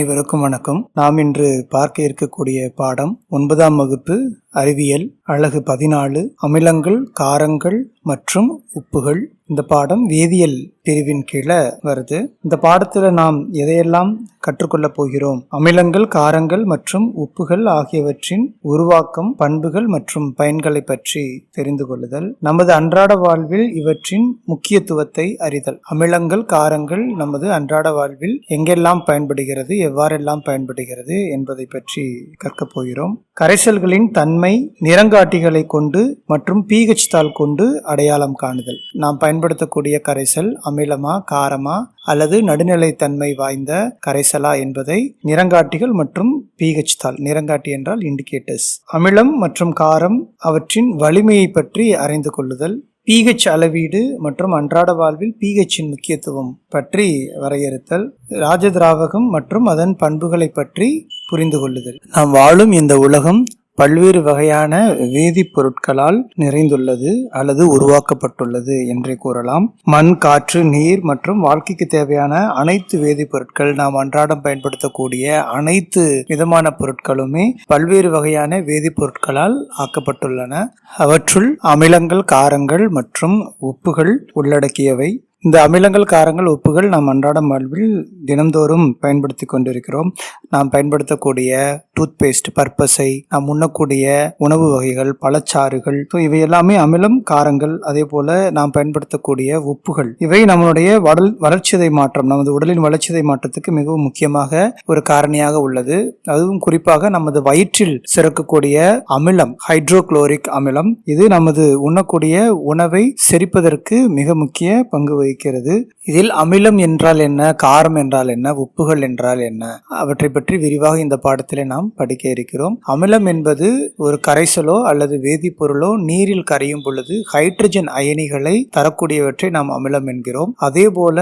அனைவருக்கும் வணக்கம். நாம் இன்று பார்க்க இருக்கக்கூடிய பாடம் ஒன்பதாம் வகுப்பு அறிவியல் அழகு பதினாலு அமிலங்கள் காரங்கள் மற்றும் உப்புகள். இந்த பாடம் வேதியியல் பிரிவின் கீழே வருது. இந்த பாடத்தில் நாம் எதையெல்லாம் கற்றுக்கொள்ளப் போகிறோம்? அமிலங்கள் காரங்கள் மற்றும் உப்புகள் ஆகியவற்றின் உருவாக்கம் பண்புகள் மற்றும் பயன்களை பற்றி தெரிந்து கொள்ளுதல். நமது அன்றாட வாழ்வில் இவற்றின் முக்கியத்துவத்தை அறிதல். அமிலங்கள் காரங்கள் நமது அன்றாட வாழ்வில் எங்கெல்லாம் பயன்படுகிறது எவ்வாறெல்லாம் பயன்படுகிறது என்பதை பற்றி கற்கப் போகிறோம். கரைசல்களின் தன்மை நிறங்காட்டிகளை கொண்டு மற்றும் பிஹெச் தாள் கொண்டு அடையாளம் காணுதல். நாம் பயன்படுத்தக்கூடிய கரைசல் அமிலமா காரமா அல்லது நடுநிலைத்தன்மை வாய்ந்த கரைசலா என்பதை நிறங்காட்டிகள் மற்றும் பிஹெச் தாள் நிறங்காட்டி என்றால் இண்டிகேட்டர்ஸ் அமிலம் மற்றும் காரம் அவற்றின் வலிமையை பற்றி அறிந்து கொள்ளுதல் பிஹெச் அளவீடு மற்றும் அன்றாட வாழ்வில் பிஹெச்சின் முக்கியத்துவம் பற்றி வரையறுத்தல் ராஜதிராவகம் மற்றும் அதன் பண்புகளை பற்றி புரிந்து கொள்ளுதல். நாம் வாழும் இந்த உலகம் பல்வேறு வகையான வேதிப்பொருட்களால் நிறைந்துள்ளது அல்லது உருவாக்கப்பட்டுள்ளது என்றே கூறலாம். மண் காற்று நீர் மற்றும் வாழ்க்கைக்கு தேவையான அனைத்து வேதிப்பொருட்கள் நாம் அன்றாடம் பயன்படுத்தக்கூடிய அனைத்து விதமான பொருட்களுமே பல்வேறு வகையான வேதிப்பொருட்களால் ஆக்கப்பட்டுள்ளன. அவற்றுள் அமிலங்கள் காரங்கள் மற்றும் உப்புகள் உள்ளடக்கியவை. இந்த அமிலங்கள் காரங்கள் உப்புகள் நாம் அன்றாடம் வாழ்வில் தினந்தோறும் பயன்படுத்தி கொண்டிருக்கிறோம். நாம் பயன்படுத்தக்கூடிய டூத் பேஸ்ட் பர்பஸை நாம் உண்ணக்கூடிய உணவு வகைகள் பழச்சாறுகள் ஸோ இவை எல்லாமே அமிலம் காரங்கள் அதே போல நாம் பயன்படுத்தக்கூடிய உப்புகள். இவை நம்மளுடைய வடல் வளர்ச்சிதை மாற்றம் நமது உடலின் வளர்ச்சிதை மாற்றத்துக்கு மிகவும் முக்கியமாக ஒரு காரணியாக உள்ளது. அதுவும் குறிப்பாக நமது வயிற்றில் சிறக்கக்கூடிய அமிலம் ஹைட்ரோக்ளோரிக் அமிலம் இது நமது உண்ணக்கூடிய உணவை செரிப்பதற்கு மிக முக்கிய பங்கு வகிக்கிறது இதில் அமிலம் என்றால் என்ன காரம் என்றால் என்ன உப்புகள் என்றால் என்ன அவற்றை பற்றி விரிவாக இந்த பாடத்திலே நாம் படிக்க இருக்கிறோம். அமிலம் என்பது ஒரு கரைசலோ அல்லது வேதிப்பொருளோ நீரில் கரையும் பொழுது ஹைட்ரஜன் அயனிகளை தரக்கூடியவற்றை நாம் அமிலம் என்கிறோம். அதே போல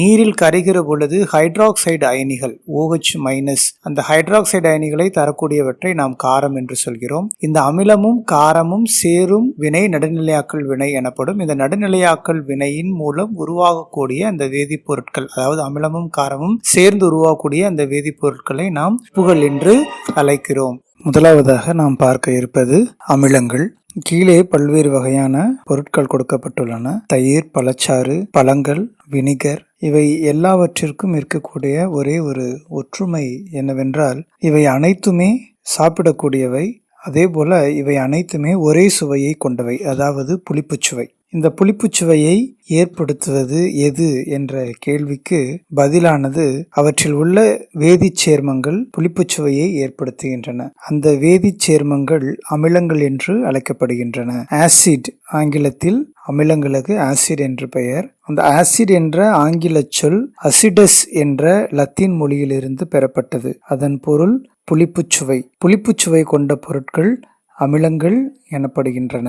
நீரில் கரைகிற பொழுது ஹைட்ராக்சைடு அயனிகள் ஓஹெச் மைனஸ் அந்த ஹைட்ராக்சைடு அயனிகளை தரக்கூடியவற்றை நாம் காரம் என்று சொல்கிறோம். இந்த அமிலமும் காரமும் சேரும் வினை நடுநிலையாக்கல் வினை எனப்படும். இந்த நடுநிலையாக்கல் வினையின் மூலம் ஒரு உருவாகக்கூடிய அந்த வேதிப்பொருட்கள் அதாவது அமிலமும் காரமும் சேர்ந்து உருவாகக்கூடிய அந்த வேதிப்பொருட்களை நாம் உப்புகள் என்று அழைக்கிறோம். முதலாவதாக நாம் பார்க்க இருப்பது அமிலங்கள். கீழே பல்வேறு வகையான பொருட்கள் கொடுக்கப்பட்டுள்ளன. தயிர் பழச்சாறு பழங்கள் வினிகர் இவை எல்லாவற்றிற்கும் இருக்கக்கூடிய ஒரே ஒரு ஒற்றுமை என்னவென்றால் இவை அனைத்துமே சாப்பிடக்கூடியவை. அதே போல இவை அனைத்துமே ஒரே சுவையை கொண்டவை அதாவது புளிப்புச் சுவை. இந்த புளிப்புச் சுவையை ஏற்படுத்துவது எது என்ற கேள்விக்கு பதிலானது அவற்றில் உள்ள வேதிச் சேர்மங்கள் புளிப்புச் சுவையை ஏற்படுத்துகின்றன. அந்த வேதிச் சேர்மங்கள் அமிலங்கள் என்று அழைக்கப்படுகின்றன. ஆசிட் ஆங்கிலத்தில் அமிலங்களுக்கு ஆசிட் என்று பெயர். அந்த ஆசிட் என்ற ஆங்கில சொல் அசிடஸ் என்ற லத்தீன் மொழியிலிருந்து பெறப்பட்டது. அதன் பொருள் புளிப்புச்சுவை புளிப்புச்சுவை கொண்ட பொருட்கள் அமிலங்கள் எனப்படுகின்றன.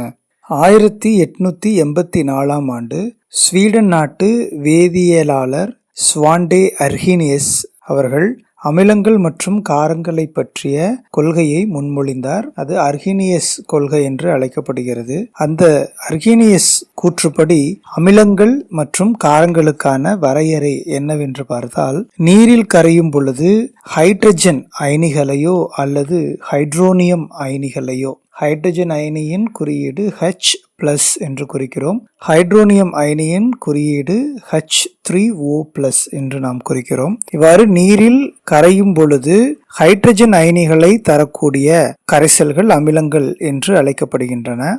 ஆயிரத்தி எட்நூத்தி எண்பத்தி நாலாம் ஆண்டு ஸ்வீடன் நாட்டு வேதியியலாளர் ஸ்வாண்டே அர்ஹீனியஸ் அவர்கள் அமிலங்கள் மற்றும் காரங்களை பற்றிய கொள்கையை முன்மொழிந்தார். அது அர்கினியஸ் கொள்கை என்று அழைக்கப்படுகிறது. அந்த அர்கினியஸ் கூற்றுப்படி அமிலங்கள் மற்றும் காரங்களுக்கான வரையறை என்னவென்று பார்த்தால் நீரில் கரையும் பொழுது ஹைட்ரஜன் அயனிகளையோ அல்லது ஹைட்ரோனியம் அயனிகளையோ ஹைட்ரஜன் அயனியின் குறியீடு ஹெச் பிளஸ் என்று குறிக்கிறோம். ஹைட்ரோனியம் அயனியின் குறியீடு ஹச் த்ரீ ஓ பிளஸ் என்று நாம் குறிக்கிறோம். இவ்வாறு நீரில் கரையும் பொழுது ஹைட்ரஜன் அயனிகளை தரக்கூடிய கரைசல்கள் அமிலங்கள் என்று அழைக்கப்படுகின்றன.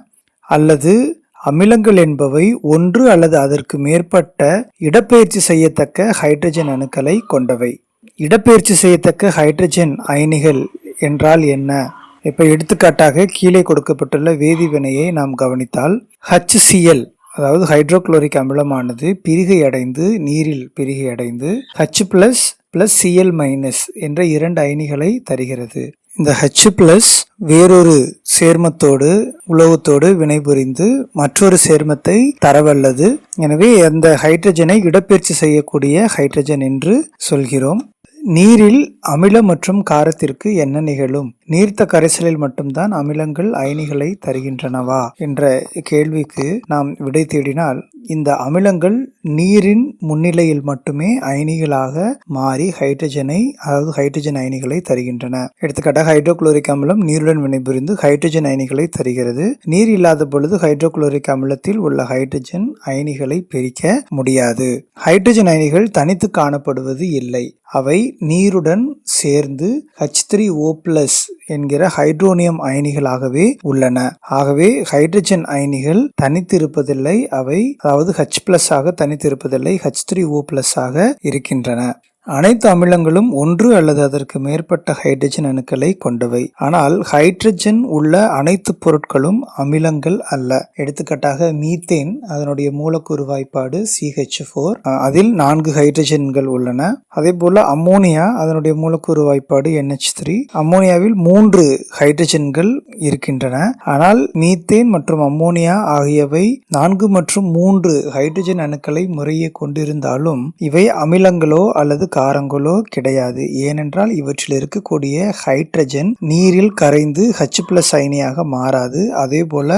அல்லது அமிலங்கள் என்பவை ஒன்று அல்லது அதற்கு மேற்பட்ட இடப்பெயர்ச்சி செய்யத்தக்க ஹைட்ரஜன் அணுக்களை கொண்டவை. இடப்பெயர்ச்சி செய்யத்தக்க ஹைட்ரஜன் அயனிகள் என்றால் என்ன? இப்போ எடுத்துக்காட்டாக கீழே கொடுக்கப்பட்டுள்ள வேதிவினையை நாம் கவனித்தால் HCl அதாவது ஹைட்ரோகுளோரிக் அமிலமானது பிரிகை அடைந்து நீரில் பிரிகை அடைந்து H plus plus Cl minus என்ற இரண்டு அயனிகளை தருகிறது. இந்த ஹச் பிளஸ் வேறொரு சேர்மத்தோடு உலோகத்தோடு வினைபுரிந்து மற்றொரு சேர்மத்தை தரவல்லது. எனவே அந்த ஹைட்ரஜனை இடப்பெயர்ச்சி செய்யக்கூடிய ஹைட்ரஜன் என்று சொல்கிறோம். நீரில் அமிலம் மற்றும் காரத்திற்கு என்ன நிகழும்? நீர்த்த கரைசலில் மட்டும்தான் அமிலங்கள் அயனிகளை தருகின்றனவா? என்ற கேள்விக்கு நாம் விடை தேடினால் இந்த அமிலங்கள் நீரின் முன்னிலையில் மட்டுமே அயனிகளாக மாறி ஹைட்ரஜனை அதாவது ஹைட்ரஜன் அயனிகளை தருகின்றன. எடுத்துக்காட்டாக ஹைட்ரோகுளோரிக் அமிலம் நீருடன் வினைபுரிந்து ஹைட்ரஜன் அயனிகளை தருகிறது. நீர் இல்லாத பொழுது ஹைட்ரோகுளோரிக் அமிலத்தில் உள்ள ஹைட்ரஜன் அயனிகளை பிரிக்க முடியாது. ஹைட்ரஜன் அயனிகள் தனித்து காணப்படுவது இல்லை. அவை நீருடன் சேர்ந்து ஹச் த்ரீ ஓ பிளஸ் என்கிற ஹைட்ரோனியம் அயனிகளாகவே உள்ளன. ஆகவே ஹைட்ரஜன் அயனிகள் தனித்திருப்பதில்லை. அவை அதாவது ஹச் பிளஸ் ஆக தனித்திருப்பதில்லை. ஹச் த்ரீ ஓ பிளஸ் ஆக இருக்கின்றன. அனைத்து அமிலங்களும் ஒன்று அல்லது அதற்கு மேற்பட்ட ஹைட்ரஜன் அணுக்களை கொண்டவை. ஆனால் ஹைட்ரஜன் உள்ள அனைத்து பொருட்களும் அமிலங்கள் அல்ல. எடுத்துக்காட்டாக மீத்தேன் அதனுடைய மூலக்கூறு வாய்ப்பாடு சிஹெச் ஃபோர் அதில் நான்கு ஹைட்ரஜன்கள் உள்ளன. அதே போல அம்மோனியா அதனுடைய மூலக்கூறு வாய்ப்பாடு என்ஹெச் த்ரீ அம்மோனியாவில் மூன்று ஹைட்ரஜன்கள் இருக்கின்றன. ஆனால் மீத்தேன் மற்றும் அம்மோனியா ஆகியவை நான்கு மற்றும் மூன்று ஹைட்ரஜன் அணுக்களை முறையே கொண்டிருந்தாலும் இவை அமிலங்களோ அல்லது காரங்களோ கிடையாது. ஏனென்றால் இவற்றில் இருக்கக்கூடிய ஹைட்ரஜன் நீரில் கரைந்து ஹச் பிளஸ் அயனியாக மாறாது. அதே போல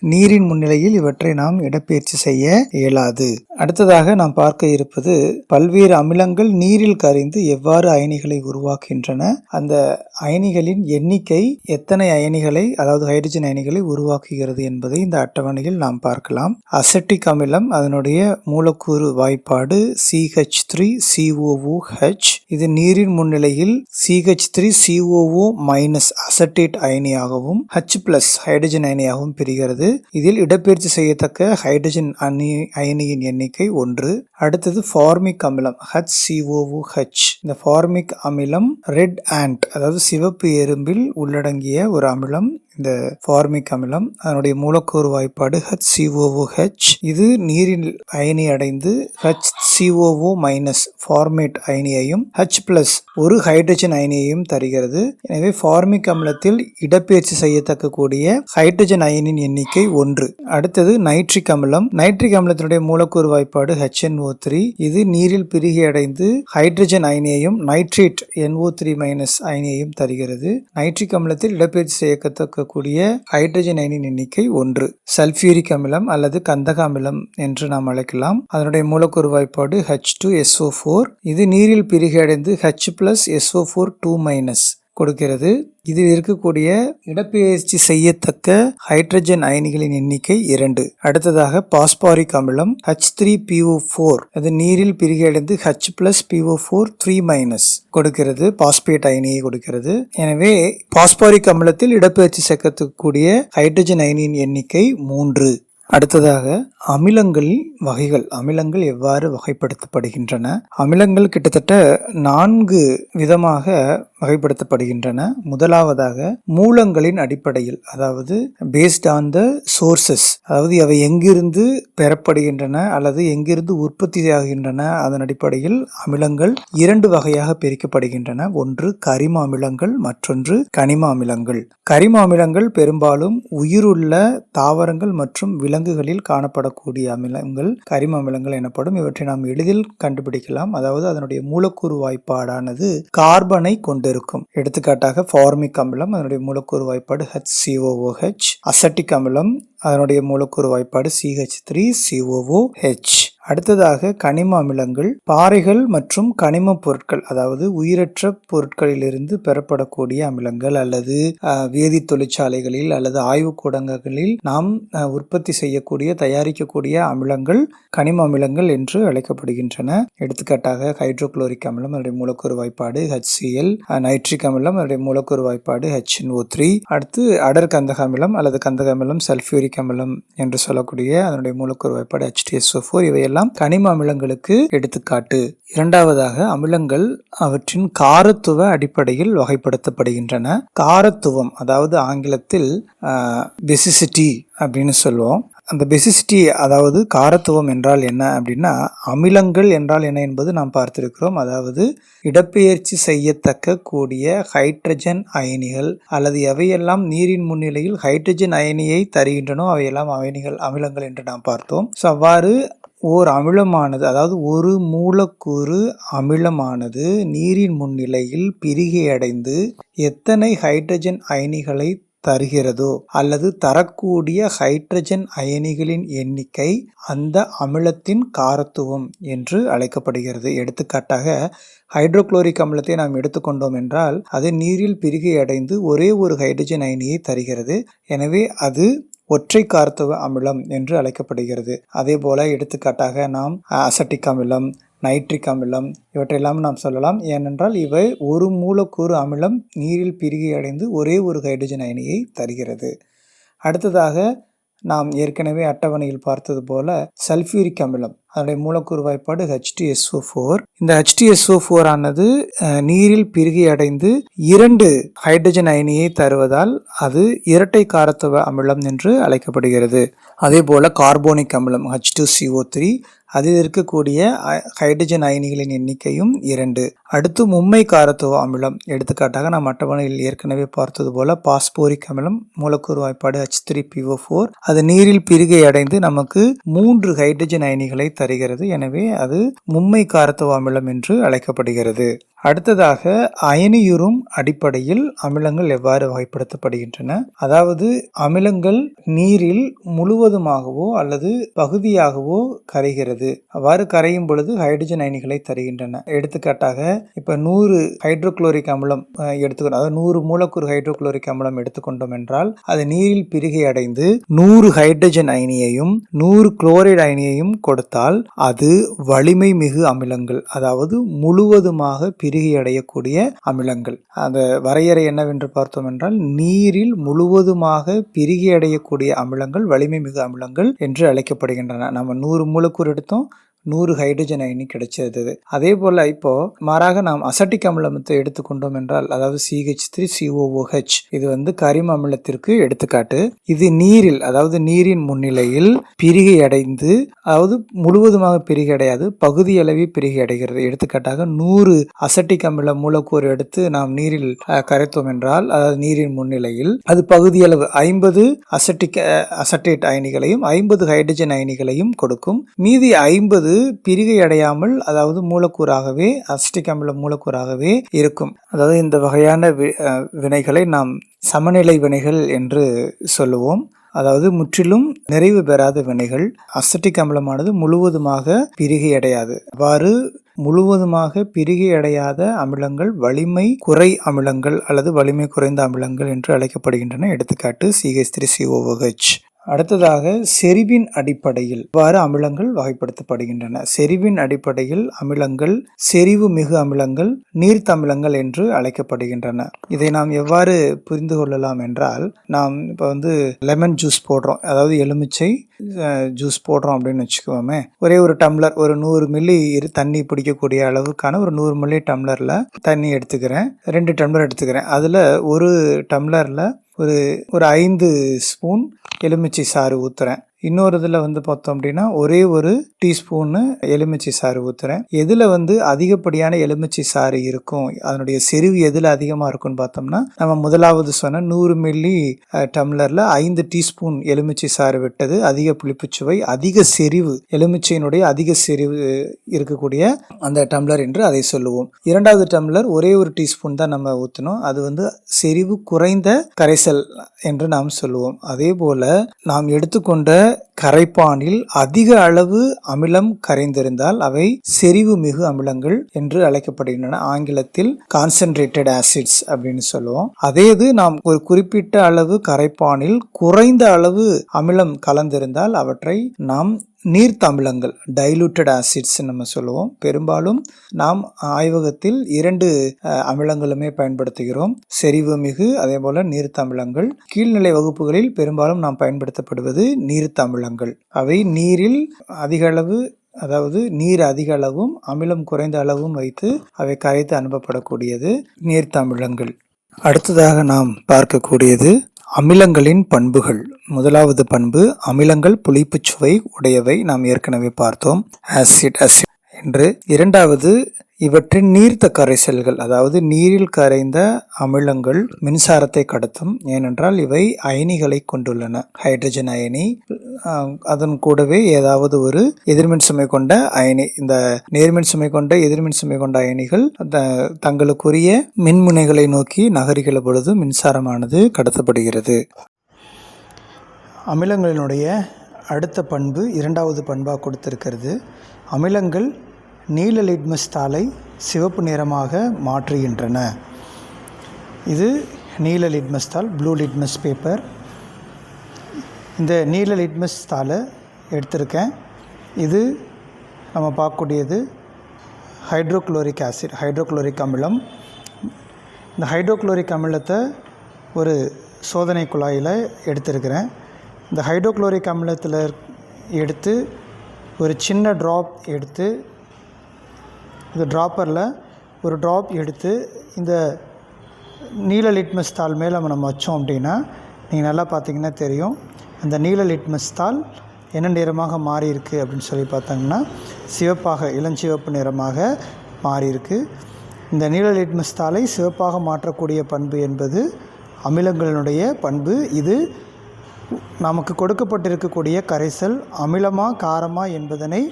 நீரின் முன்னிலையில் இவற்றை நாம் இடப்பெயர்ச்சி செய்ய இயலாது. அடுத்ததாக நாம் பார்க்க இருப்பது பல்வேறு அமிலங்கள் நீரில் கரைந்து எவ்வாறு அயனிகளை உருவாக்குகின்றன. அந்த அயனிகளின் எண்ணிக்கை எத்தனை அயனிகளை அதாவது ஹைட்ரஜன் அயனிகளை உருவாக்குகிறது என்பதை இந்த அட்டவணையில் நாம் பார்க்கலாம். அசட்டிக் அமிலம் அதனுடைய மூலக்கூறு வாய்ப்பாடு சிஹெச் த்ரீ சிஓஓ ஹெச் இது நீரின் முன்னிலையில் CH three COO minus acetate அயனியாகவும் H plus hydrogen அயனியாகவும் பிரிகிறது. இதில் இடப்பெயர்ச்சி செய்யத்தக்க ஹைட்ரஜன் அணி அயனியின் எண்ணிக்கை ஒன்று. அடுத்தது ஃபார்மிக் அமிலம் ஹச் சிஓஓ ஹெச் இந்த ஃபார்மிக் அமிலம் ரெட் ஆண்ட் அதாவது சிவப்பு எறும்பில் உள்ளடங்கிய ஒரு அமிலம். இந்த ஃபார்மிக் அமிலம் அதனுடைய மூலக்கூறு வாய்ப்பாடு ஹச் சிஓஓஹெச் இது நீரில் அயனி அடைந்து ஹச் சிஓஓ மைனஸ் ஃபார்மேட் அயனியையும் ஹச் பிளஸ் ஒரு ஹைட்ரஜன் அயனியையும் தருகிறது. எனவே ஃபார்மிக் அமிலத்தில் இடப்பெயர்ச்சி செய்யத்தக்க கூடிய ஹைட்ரஜன் அயனின் எண்ணிக்கை ஒன்று. அடுத்தது நைட்ரிக் அமிலம். நைட்ரிக் அமிலத்தினுடைய மூலக்கூறு வாய்ப்பாடு HNO3 த்ரீ இது நீரில் பிரிகி அடைந்து ஹைட்ரஜன் அயனியையும் நைட்ரேட் NO3 த்ரீ மைனஸ் அயனியையும் தருகிறது. நைட்ரிக் அமிலத்தில் இடப்பெயர்ச்சி செய்யத்தக்க கூடிய ஹைட்ரஜன் அயனின் எண்ணிக்கை ஒன்று. சல்பியூரிக் அமிலம் அல்லது கந்தக அமிலம் என்று நாம் அழைக்கலாம். அதனுடைய மூலக்கூறு வாய்ப்பாடு ஹெச் டூ எஸ்ஓ ஃபோர் இது நீரில் பிரிகடைந்து H plus SO four two minus கொடுக்கிறது. இதில் இருக்கக்கூடிய இடப்பெயர்ச்சி செய்யத்தக்க ஹைட்ரஜன் அயனிகளின் எண்ணிக்கை இரண்டு. அடுத்ததாக பாஸ்பாரிக் அமிலம் ஹச் த்ரீ பிஓ ஃபோர் அது நீரில் பிரிகையடைந்து H plus PO four three minus கொடுக்கிறது. பாஸ்பேட் அயனியை கொடுக்கிறது. எனவே பாஸ்பாரிக் அமிலத்தில் இடப்பெயர்ச்சி சேர்க்கக்கூடிய ஹைட்ரஜன் அயனியின் எண்ணிக்கை மூன்று. அடுத்ததாக அமிலங்கள் வகைகள். அமிலங்கள் எவ்வாறு வகைப்படுத்தப்படுகின்றன? அமிலங்கள் கிட்டத்தட்ட நான்கு விதமாக வகைப்படுத்தப்படுகின்றன. முதலாவதாக மூலங்களின் அடிப்படையில் அதாவது பேஸ்ட் ஆன் த சோர்சஸ் அதாவது அவை எங்கிருந்து பெறப்படுகின்றன அல்லது எங்கிருந்து உற்பத்தி ஆகின்றன அதன் அடிப்படையில் அமிலங்கள் இரண்டு வகையாக பிரிக்கப்படுகின்றன. ஒன்று கரிம அமிலங்கள் மற்றொன்று கனிம அமிலங்கள். கரிம அமிலங்கள் பெரும்பாலும் உயிருள்ள தாவரங்கள் மற்றும் விலங்குகளில் காணப்படக்கூடிய அமிலங்கள் கரிம அமிலங்கள் எனப்படும் இவற்றை நாம் எளிதில் கண்டுபிடிக்கலாம். அதாவது அதனுடைய மூலக்கூறு வாய்ப்பாடானது கார்பனை கொண்டிருக்கும். எடுத்துக்காட்டாக ஃபார்மிக் அமிலம் அதனுடைய மூலக்கூறு வாய்ப்பாடு ஹெச் சிஓஓஹெச் அசட்டிக் அமிலம் அதனுடைய மூலக்கூறு வாய்ப்பாடு சிஹெச் த்ரீ சிஓஓ ஹெச் அடுத்ததாக கனிம அமிலங்கள் பாறைகள் மற்றும் கனிம பொருட்கள் அதாவது உயிரற்ற பொருட்களிலிருந்து பெறப்படக்கூடிய அமிலங்கள் அல்லது வேதி தொழிற்சாலைகளில் அல்லது ஆய்வுக்கூடங்களில் நாம் உற்பத்தி செய்யக்கூடிய தயாரிக்கக்கூடிய அமிலங்கள் கனிம அமிலங்கள் என்று அழைக்கப்படுகின்றன. எடுத்துக்காட்டாக ஹைட்ரோகுளோரிக் அமிலம் அதனுடைய மூலக்கூறு வாய்ப்பாடு HCl நைட்ரிக் அமிலம் அதனுடைய மூலக்கூறு வாய்ப்பாடு HNO3 த்ரீ அடுத்து அடர் கந்தக அமிலம் அல்லது கந்தக அமிலம் சல்ஃபியூரிக் அமிலம் என்று சொல்லக்கூடிய அதனுடைய மூலக்கூறு வாய்ப்பாடு HTSO4 ஃபோர் இவையெல்லாம் எல்லாம் கனிம அமிலங்களுக்கு எடுத்துக்காட்டு. இரண்டாவதாக அமிலங்கள் அவற்றின் காரத்துவ அடிப்படையில் வகைப்படுத்தப்படுகின்றன. காரத்துவம் அதாவது ஆங்கிலத்தில் பெசிசிட்டி அப்படின்னு சொல்லுவோம் அந்த பெசிசிட்டி அதாவது காரத்துவம் என்றால் என்ன அப்படின்னா அமிலங்கள் என்றால் என்ன என்பது நாம் பார்த்திருக்கிறோம். அதாவது இடப்பெயர்ச்சி செய்யத்தக்க கூடிய ஹைட்ரஜன் அயனிகள் அல்லது எவையெல்லாம் நீரின் முன்னிலையில் ஹைட்ரஜன் அயனியை தருகின்றனோ அவையெல்லாம் அயனிகள் அமிலங்கள் என்று நாம் பார்த்தோம். ஸோ அவ்வாறு ஓர் அமிலமானது அதாவது ஒரு மூலக்கூறு அமிலமானது நீரின் முன்னிலையில் பிரிகையடைந்து எத்தனை ஹைட்ரஜன் அயனிகளை தருகிறதோ அல்லது தரக்கூடிய ஹைட்ரஜன் அயனிகளின் எண்ணிக்கை அந்த அமிலத்தின் காரத்துவம் என்று அழைக்கப்படுகிறது. எடுத்துக்காட்டாக ஹைட்ரோகுளோரிக் அமிலத்தை நாம் எடுத்துக்கொண்டோம் என்றால் அது நீரில் பிரிகை அடைந்து ஒரே ஒரு ஹைட்ரஜன் அயனியை தருகிறது. எனவே அது ஒற்றை கார்த்துவ அமிலம் என்று அழைக்கப்படுகிறது. அதே போல எடுத்துக்காட்டாக நாம் அசட்டிக் அமிலம் நைட்ரிக் அமிலம் இவற்றையெல்லாம் நாம் சொல்லலாம். ஏனென்றால் இவை ஒரு மூலக்கூறு அமிலம் நீரில் பிரிகை அடைந்து ஒரே ஒரு ஹைட்ரஜன் அயனியை தருகிறது. அடுத்ததாக நாம் ஏற்கனவே அட்டவணையில் பார்த்தது போல சல்ஃபியூரிக் அமிலம். அதனுடைய மூலக்கூறு வாய்ப்பாடு ஹெச்டிஎஸ்ஓ ஃபோர் இந்த ஹெச்டிஎஸ்ஓ ஃபோர் ஆனது நீரில் பிரிகை அடைந்து இரண்டு ஹைட்ரஜன் அயனியை தருவதால் அது இரட்டை காரத்துவ அமிலம் என்று அழைக்கப்படுகிறது. அதே போல கார்போனிக் அமிலம் ஹச் டூ சிஓ த்ரீ அதில் இருக்கக்கூடிய ஹைட்ரஜன் அயனிகளின் எண்ணிக்கையும் இரண்டு. அடுத்து மும்மை காரத்துவ அமிலம். எடுத்துக்காட்டாக நாம் அட்டவணையில் ஏற்கனவே பார்த்தது போல பாஸ்போரிக் அமிலம் மூலக்கூறு வாய்ப்பாடு ஹச் த்ரீ பிஓ ஃபோர் அது நீரில் பிரிகை அடைந்து நமக்கு மூன்று ஹைட்ரஜன் அயனிகளை தருகிறது எனவே அது மும்மை காரத்துவ அமிலம் என்று அழைக்கப்படுகிறது. அடுத்ததாக அயனியுறும் அடிப்படையில் அமிலங்கள் எவ்வாறு வகைப்படுத்தப்படுகின்றன? அதாவது அமிலங்கள் நீரில் முழுவதுமாகவோ அல்லது பகுதியாகவோ கரைகிறது. அவ்வாறு கரையும் பொழுது ஹைட்ரஜன் அயனிகளை தருகின்றன. எடுத்துக்காட்டாக இப்ப நூறு ஹைட்ரோகுளோரிக் அமிலம் எடுத்துக்கணும். அதாவது நூறு மூலக்கூறு ஹைட்ரோகுளோரிக் அமிலம் எடுத்துக்கொண்டோம் என்றால் அது நீரில் பிரிகை அடைந்து நூறு ஹைட்ரஜன் அயனியையும் நூறு குளோரைடு அயனியையும் கொடுத்தால் அது வலிமை மிகு அமிலங்கள் அதாவது முழுவதுமாக பிரிகை அடையக்கூடிய அமிலங்கள். அந்த வரையறை என்னவென்று பார்த்தோம் என்றால் நீரில் முழுவதுமாக பிரிகை அடையக்கூடிய அமிலங்கள் வலிமை மிகு அமிலங்கள் என்று அழைக்கப்படுகின்றன. நம்ம நூறு மூலக்கூறு எடுத்தோம் நூறு ஹைட்ரஜன் அயனி கிடைச்சிருந்தது. அதே போல் இப்போ மாறாக நாம் அசட்டிக் அமிலத்தை எடுத்துக்கொண்டோம் என்றால் அதாவது சிஹெச் த்ரீ சிஓஓஹெச் இது வந்து கரிம அமிலத்திற்கு எடுத்துக்காட்டு. இது நீரில் அதாவது நீரின் முன்னிலையில் பிரிகை அடைந்து அதாவது முழுவதுமாக பிரிகை அடையாது பகுதியளவே பிரிகை அடைகிறது. எடுத்துக்காட்டாக நூறு அசட்டிக் அமில மூலக்கூறு எடுத்து நாம் நீரில் கரைத்தோம் என்றால் அதாவது நீரின் முன்னிலையில் அது பகுதியளவு ஐம்பது அசட்டிக் அசட்டேட் அயனிகளையும் ஐம்பது ஹைட்ரஜன் அயனிகளையும் கொடுக்கும். மீதி ஐம்பது பிரிகை அடையாமல் அதாவது மூலக்கூறாகவே அசிட்டிக் அமில மூலக்கூறாகவே இருக்கும். அதாவது இந்த வகையான வி- வினைகளை நாம் சமநிலை வினைகள் என்று சொல்லுவோம். அதாவது முற்றிலும் நிறைவு பெறாத வினைகள் அசட்டிக் அமிலமானது முழுவதுமாக பிரிகை அடையாது அவ்வாறு முழுவதுமாக பிரிகை அடையாத அமிலங்கள் வலிமை குறை அமிலங்கள் அல்லது வலிமை குறைந்த அமிலங்கள் என்று அழைக்கப்படுகின்றன. எடுத்துக்காட்டு சிஹெச் த்ரீ சிஓஹெச் அடுத்ததாக செறிவின் அடிப்படையில் இவ்வாறு அமிலங்கள் வகைப்படுத்தப்படுகின்றன. செறிவின் அடிப்படையில் அமிலங்கள் செறிவு மிகு அமிலங்கள் நீர்த்தமிலங்கள் என்று அழைக்கப்படுகின்றன. இதை நாம் எவ்வாறு புரிந்து கொள்ளலாம் என்றால் நாம் இப்போ வந்து லெமன் ஜூஸ் போடுறோம். அதாவது எலுமிச்சை ஜூஸ் போடுறோம் அப்படின்னு வச்சுக்கோமே. ஒரே ஒரு டம்ளர் ஒரு நூறு மில்லி இரு தண்ணி பிடிக்கக்கூடிய அளவுக்கான ஒரு நூறு மில்லி டம்ளரில் தண்ணி எடுத்துக்கிறேன். ரெண்டு டம்ளர் எடுத்துக்கிறேன். அதில் ஒரு டம்ளரில் ஒரு ஒரு ஐந்து ஸ்பூன் எலுமிச்சை சாறு ஊற்றுறேன் இன்னொரு இதில் வந்து பார்த்தோம் அப்படின்னா ஒரே ஒரு டீஸ்பூன்னு எலுமிச்சை சாறு ஊற்றுறேன் எதில் வந்து அதிகப்படியான எலுமிச்சை சாறு இருக்கும் அதனுடைய செறிவு எதில் அதிகமாக இருக்கும்னு பார்த்தோம்னா நம்ம முதலாவது சொன்ன நூறு மில்லி டம்ளரில் ஐந்து டீஸ்பூன் எலுமிச்சை சாறு விட்டது அதிக புளிப்புச்சுவை அதிக செறிவு எலுமிச்சையினுடைய அதிக செறிவு இருக்கக்கூடிய அந்த டம்ளர் என்று அதை சொல்லுவோம். இரண்டாவது டம்ளர் ஒரே ஒரு டீஸ்பூன் தான் நம்ம ஊற்றணும் அது வந்து செறிவு குறைந்த கரைசல் என்று நாம் சொல்லுவோம். அதே போல் நாம் எடுத்துக்கொண்ட கரைப்பானில் அதிக அளவு அமிலம் கரைந்திருந்தால் அவை செறிவு மிகு அமிலங்கள் என்று அழைக்கப்படுகின்றன. ஆங்கிலத்தில் கான்சென்ட்ரேட்டட் ஆசிட்ஸ் அப்படின்னு சொல்லுவோம். அதே இது நாம் ஒரு குறிப்பிட்ட அளவு கரைப்பானில் குறைந்த அளவு அமிலம் கலந்திருந்தால் அவற்றை நாம் நீர்த்தமிலங்கள் டைலூட்டட் ஆசிட்ஸ் நம்ம சொல்லுவோம். பெரும்பாலும் நாம் ஆய்வகத்தில் இரண்டு அமிலங்களுமே பயன்படுத்துகிறோம். செறிவு மிகு அதே போல நீர்த்தமிலங்கள் கீழ்நிலை வகுப்புகளில் பெரும்பாலும் நாம் பயன்படுத்தப்படுவது நீர்த்தமிலங்கள் அவை நீரில் அதிக அளவு அதாவது நீர் அதிக அளவும் அமிலம் குறைந்த அளவும் வைத்து அவை கரைத்து அனுப்பப்படக்கூடியது நீர்த்தமிழங்கள் அடுத்ததாக நாம் பார்க்கக்கூடியது அமிலங்களின் பண்புகள். முதலாவது பண்பு அமிலங்கள் புளிப்புச் சுவை உடையவை. நாம் ஏற்கனவே பார்த்தோம். ஆசிட் அசிட் என்று இரண்டாவது இவற்றின் நீர்த்த கரைசல்கள் அதாவது நீரில் கரைந்த அமிலங்கள் மின்சாரத்தை கடத்தும் ஏனென்றால் இவை அயனிகளை கொண்டுள்ளன. ஹைட்ரஜன் அயனி அதன் கூடவே ஏதாவது ஒரு எதிர்மின் சுமை கொண்ட அயனி இந்த நேர்மின் சுமை கொண்ட எதிர்மின் சுமை கொண்ட அயனிகள் த- தங்களுக்குரிய மின்முனைகளை நோக்கி நகருகிற பொழுது மின்சாரமானது கடத்தப்படுகிறது. அமிலங்களினுடைய அடுத்த பண்பு இரண்டாவது பண்பாக கொடுத்திருக்கிறது அமிலங்கள் நீல லிட்மஸ் தாளை சிவப்பு நிறமாக மாற்றுகின்றன. இது நீல லிட்மஸ் தாள் ப்ளூ லிட்மஸ் பேப்பர். இந்த நீல லிட்மஸ் தாளை எடுத்திருக்கேன். இது நம்ம பார்க்கக்கூடியது ஹைட்ரோக்ளோரிக் ஆசிட் ஹைட்ரோக்ளோரிக் அமிலம். இந்த ஹைட்ரோக்ளோரிக் அமிலத்தை ஒரு சோதனை குழாயில் எடுத்திருக்கிறேன். இந்த ஹைட்ரோக்ளோரிக் அமிலத்தில் எடுத்து ஒரு சின்ன ட்ராப் எடுத்து இந்த ட்ராப்பரில் ஒரு ட்ராப் எடுத்து இந்த நீல லிட்மஸ் தாள் மேலே நம்ம வச்சோம் அப்படின்னா நீங்கள் நல்லா பார்த்தீங்கன்னா தெரியும். அந்த நீல லிட்மஸ் தாள் என்ன நிறமாக மாறிருக்கு அப்படின்னு சொல்லி பார்த்தாங்கன்னா சிவப்பாக இளஞ்சிவப்பு நிறமாக மாறியிருக்கு. இந்த நீல லிட்மஸ் தாளை சிவப்பாக மாற்றக்கூடிய பண்பு என்பது அமிலங்களினுடைய பண்பு. இது நமக்கு கொடுக்கப்பட்டிருக்கக்கூடிய கரைசல் அமிலமா காரமா என்பதனை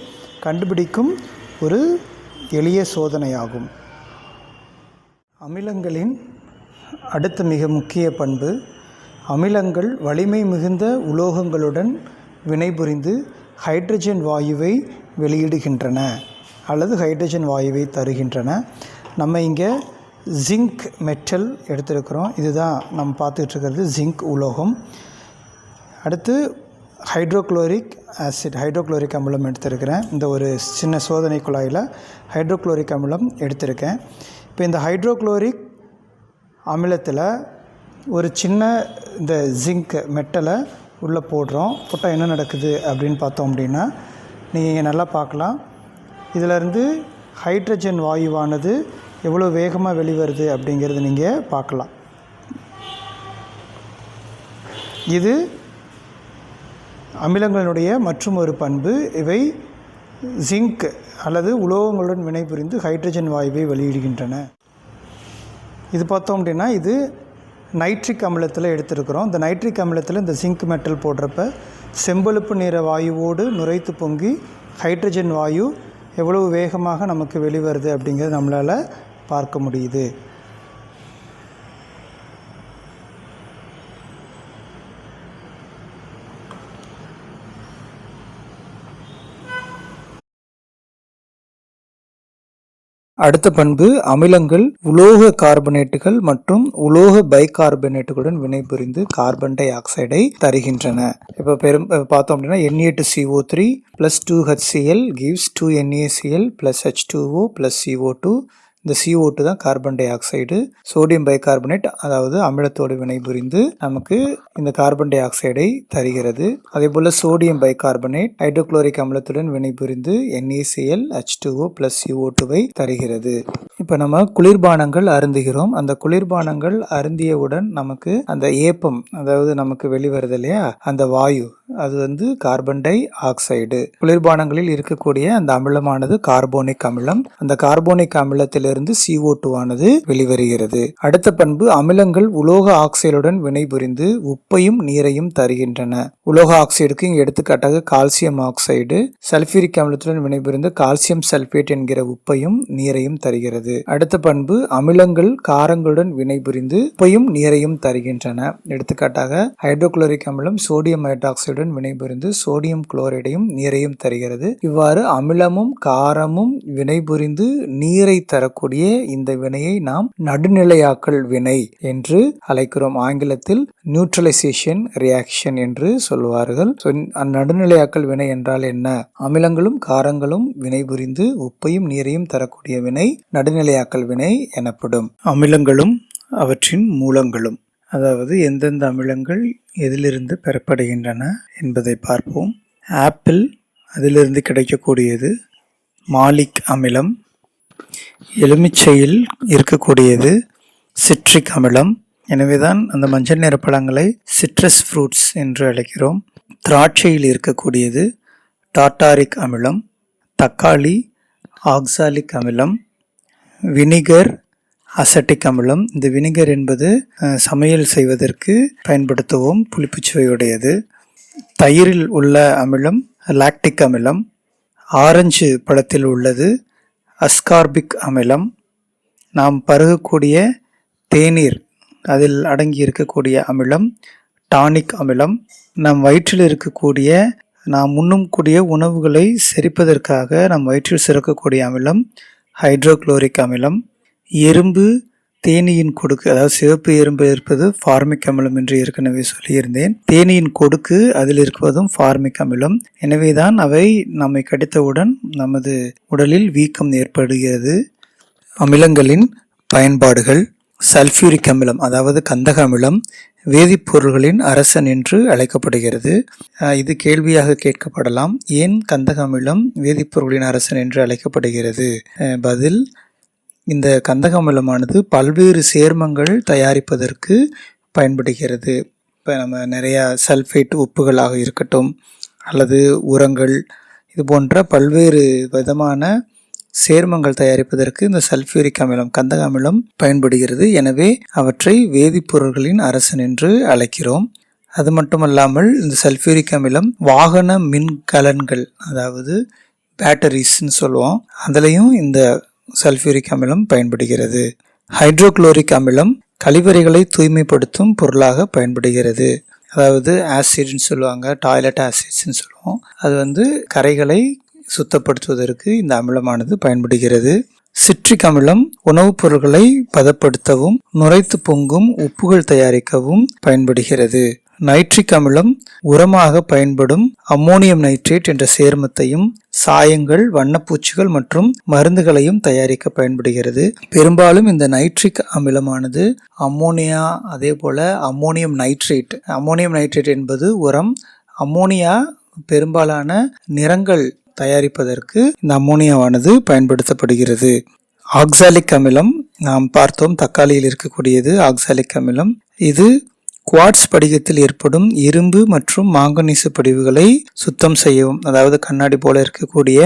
கண்டுபிடிக்கும் ஒரு எளிய சோதனையாகும். அமிலங்களின் அடுத்த மிக முக்கிய பண்பு அமிலங்கள் வலிமை மிகுந்த உலோகங்களுடன் வினைபுரிந்து ஹைட்ரஜன் வாயுவை வெளியிடுகின்றன அல்லது ஹைட்ரஜன் வாயுவை தருகின்றன. நம்ம இங்கே ஜிங்க் மெட்டல் எடுத்திருக்கிறோம். இதுதான் நம்ம பார்த்துட்டு இருக்கிறது ஜிங்க் உலோகம். அடுத்து ஹைட்ரோக்ளோரிக் ஆசிட் ஹைட்ரோக்ளோரிக் அமிலம் எடுத்திருக்கிறேன். இந்த ஒரு சின்ன சோதனை குழாயில் ஹைட்ரோக்ளோரிக் அமிலம் எடுத்திருக்கேன். இப்போ இந்த ஹைட்ரோக்ளோரிக் அமிலத்தில் ஒரு சின்ன இந்த ஜிங்க் மெட்டலை உள்ளே போடுறோம். போட்டால் என்ன நடக்குது அப்படின்னு பார்த்தோம் அப்படின்னா நீங்கள் இங்கே நல்லா பார்க்கலாம். இதிலேருந்து ஹைட்ரஜன் வாயுவானது எவ்வளோ வேகமாக வெளிவருது அப்படிங்கிறது நீங்கள் பார்க்கலாம். இது அமிலங்களினுடைய மற்றும் ஒரு பண்பு இவை ஜிங்க் அல்லது உலோகங்களுடன் வினைபுரிந்து ஹைட்ரஜன் வாயுவை வெளியிடுகின்றன. இது பார்த்தோம் அப்படின்னா இது நைட்ரிக் அமிலத்தில் எடுத்திருக்கிறோம். இந்த நைட்ரிக் அமிலத்தில் இந்த ஜிங்க் மெட்டல் போடுறப்ப செம்பழுப்பு நிற வாயுவோடு நுரைத்து பொங்கி ஹைட்ரஜன் வாயு எவ்வளவு வேகமாக நமக்கு வெளிவருது அப்படிங்கிறது நம்மளால் பார்க்க முடியுது. அடுத்த பண்பு அமிலங்கள் உலோக கார்பனேட்டுகள் மற்றும் உலோக பைகார்பனேட்டுகளுடன் வினைபுரிந்து கார்பன் டை ஆக்சைடை தருகின்றன. இப்போ பெரும் பார்த்தோம் அப்படின்னா Na CO three plus two HCl gives two NaCl plus H two O plus CO two இந்த சிஓ டூ தான் carbon dioxide sodium bicarbonate அதாவது அமிலத்தோடு வினைபுரிந்து நமக்கு இந்த கார்பன் டை ஆக்சைடை தருகிறது. அதே போல் சோடியம் பைகார்பனேட் ஹைட்ரோக்ளோரிக் அமிலத்துடன் வினைபுரிந்து NaCl H2O ப்ளஸ் சிஓ டூவை தருகிறது. இப்போ நம்ம குளிர்பானங்கள் அருந்துகிறோம். அந்த குளிர்பானங்கள் அருந்தியவுடன் நமக்கு அந்த ஏப்பம் அதாவது நமக்கு வெளிவருது இல்லையா? அந்த வாயு அது வந்து கார்பன் டை ஆக்சைடு குளிர்பானங்களில் இருக்கக்கூடிய அந்த அமிலமானது கார்போனிக் அமிலம். அந்த கார்போனிக் அமிலத்திலிருந்து CO2 ஆனது வெளிவருகிறது. அடுத்த பண்பு அமிலங்கள் உலோக ஆக்சைடுடன் வினைபுரிந்து உப்பையும் நீரையும் தருகின்றன. உலோக ஆக்சைடுக்கு இங்கு எடுத்துக்காட்டாக கால்சியம் ஆக்சைடு சல்பியூரிக் அமிலத்துடன் வினைபுரிந்து கால்சியம் சல்பேட் என்கிற உப்பையும் நீரையும் தருகிறது. அடுத்த பண்பு அமிலங்கள் காரங்களுடன் வினைபுரிந்து உப்பையும் நீரையும் தருகின்றன. எடுத்துக்காட்டாக ஹைட்ரோகுளோரிக் அமிலம் சோடியம் ஹைட்ராக்சைடு நீருடன் வினைபுரிந்து சோடியம் குளோரைடையும் நீரையும் தருகிறது. இவ்வாறு அமிலமும் காரமும் வினைபுரிந்து நீரை தரக்கூடிய இந்த வினையை நாம் நடுநிலையாக்கல் வினை என்று அழைக்கிறோம். ஆங்கிலத்தில் நியூட்ரலைசேஷன் ரியாக்ஷன் என்று சொல்வார்கள் நடுநிலையாக்கல் வினை என்றால் என்ன? அமிலங்களும் காரங்களும் வினைபுரிந்து உப்பையும் நீரையும் தரக்கூடிய வினை நடுநிலையாக்கல் வினை எனப்படும். அமிலங்களும் அவற்றின் மூலங்களும். அதாவது எந்தெந்த அமிலங்கள் எதிலிருந்து பெறப்படுகின்றன என்பதை பார்ப்போம். ஆப்பிள் அதிலிருந்து கிடைக்கக்கூடியது மாலிக் அமிலம். எலுமிச்சையில் இருக்கக்கூடியது சிட்ரிக் அமிலம். எனவேதான் அந்த மஞ்சள் நிற பழங்களை சிட்ரஸ் ஃப்ரூட்ஸ் என்று அழைக்கிறோம். திராட்சையில் இருக்கக்கூடியது டாட்டாரிக் அமிலம். தக்காளி ஆக்சாலிக் அமிலம். வினிகர் அசட்டிக் அமிலம் இந்த வினிகர் என்பது சமையல் செய்வதற்கு பயன்படுத்துவோம் புளிப்புச்சுவையுடையது. தயிரில் உள்ள அமிலம் லாக்டிக் அமிலம் ஆரஞ்சு பழத்தில் உள்ளது அஸ்கார்பிக் அமிலம். நாம் பருகக்கூடிய தேநீர் அதில் அடங்கி இருக்கக்கூடிய அமிலம் டானிக் அமிலம். நம் வயிற்றில் இருக்கக்கூடிய நாம் உண்ணும் கூடிய உணவுகளை செரிப்பதற்காக நம் வயிற்றில் சிறக்கக்கூடிய அமிலம் ஹைட்ரோக்ளோரிக் அமிலம். எறும்பு தேனியின் கொடுக்கு அதாவது சிவப்பு எறும்பு இருப்பது ஃபார்மிக் அமிலம் என்று ஏற்கனவே சொல்லியிருந்தேன். தேனியின் கொடுக்கு அதில் இருப்பதும் ஃபார்மிக் அமிலம். எனவேதான் அவை நம்மை கடித்தவுடன் நமது உடலில் வீக்கம் ஏற்படுகிறது. அமிலங்களின் பயன்பாடுகள் சல்ஃபியூரிக் அமிலம் அதாவது கந்தக அமிலம் வேதிப்பொருள்களின் அரசன் என்று அழைக்கப்படுகிறது. இது கேள்வியாக கேட்கப்படலாம். ஏன் கந்தக அமிலம் வேதிப்பொருள்களின் அரசன் என்று அழைக்கப்படுகிறது? பதில் இந்த கந்தக அமிலமானது பல்வேறு சேர்மங்கள் தயாரிப்பதற்கு பயன்படுகிறது. இப்போ நம்ம நிறையா சல்ஃபேட் உப்புகளாக இருக்கட்டும் அல்லது உரங்கள் இது போன்ற பல்வேறு விதமான சேர்மங்கள் தயாரிப்பதற்கு இந்த சல்ஃபியூரிக் அமிலம் கந்தக அமிலம் பயன்படுகிறது. எனவே அவற்றை வேதிப்பொருள்களின் அரசன் என்று அழைக்கிறோம். அது மட்டுமல்லாமல் இந்த சல்ஃபியூரிக் அமிலம் வாகன மின்கலன்கள் அதாவது பேட்டரிஸ்ன்னு சொல்லுவோம் அதுலேயும் இந்த சல்ஃபியூரிக் அமிலம் பயன்படுகிறது. ஹைட்ரோக்ளோரிக் அமிலம் கழிவறைகளை தூய்மைப்படுத்தும் பொருளாக பயன்படுகிறது. அதாவது ஆசிட்னு சொல்லுவாங்க டாய்லெட் ஆசிட்ஸ்ன்னு சொல்லுவோம். அது வந்து கரைகளை சுத்தப்படுத்துவதற்கு இந்த அமிலமானது பயன்படுகிறது. சிட்ரிக் அமிலம் உணவுப் பொருட்களை பதப்படுத்தவும் நுரைத்து பொங்கும் உப்புகள் தயாரிக்கவும் பயன்படுகிறது. நைட்ரிக் அமிலம் உரமாக பயன்படும் அம்மோனியம் நைட்ரேட் என்ற சேர்மத்தையும் சாயங்கள் வண்ணப்பூச்சிகள் மற்றும் மருந்துகளையும் தயாரிக்க பயன்படுகிறது. பெரும்பாலும் இந்த நைட்ரிக் அமிலமானது அம்மோனியா அதே போல அம்மோனியம் நைட்ரேட். அம்மோனியம் நைட்ரேட் என்பது உரம். அம்மோனியா பெரும்பாலான நிறங்கள் தயாரிப்பதற்கு இந்த அம்மோனியாவானது பயன்படுத்தப்படுகிறது. ஆக்சாலிக் அமிலம் நாம் பார்த்தோம் தக்காளியில் இருக்கக்கூடியது ஆக்சாலிக் அமிலம். இது குவாட்ஸ் படிகத்தில் ஏற்படும் இரும்பு மற்றும் மாங்கனீசு படிவுகளை சுத்தம் செய்யவும் அதாவது கண்ணாடி போல இருக்கக்கூடிய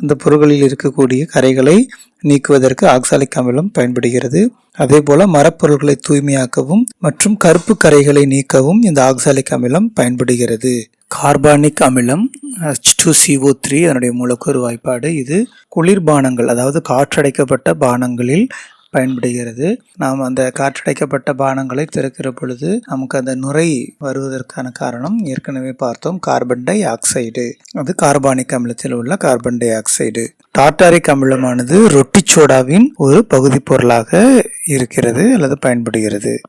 அந்த பொருள்களில் இருக்கக்கூடிய கரைகளை நீக்குவதற்கு ஆக்சாலிக் அமிலம் பயன்படுகிறது. அதே போல மரப்பொருட்களை தூய்மையாக்கவும் மற்றும் கருப்பு கரைகளை நீக்கவும் இந்த ஆக்சாலிக் அமிலம் பயன்படுகிறது. கார்பானிக் அமிலம் ஹச் டூ சிஓ த்ரீ அதனுடைய மூலக்கூறு வாய்ப்பாடு இது குளிர்பானங்கள் அதாவது காற்றடைக்கப்பட்ட பானங்களில் பயன்படுகிறது. நாம் அந்த காற்றடைக்கப்பட்ட பானங்களை திறக்கிற பொழுது நமக்கு அந்த நுரை வருவதற்கான காரணம் ஏற்கனவே பார்த்தோம் கார்பன் டை ஆக்சைடு. அது கார்பானிக் அமிலத்தில் உள்ள கார்பன் டை ஆக்சைடு. டார்டாரிக் அமிலமானது ரொட்டி சோடாவின் ஒரு பகுதி பொருளாக இருக்கிறது அல்லது பயன்படுகிறது.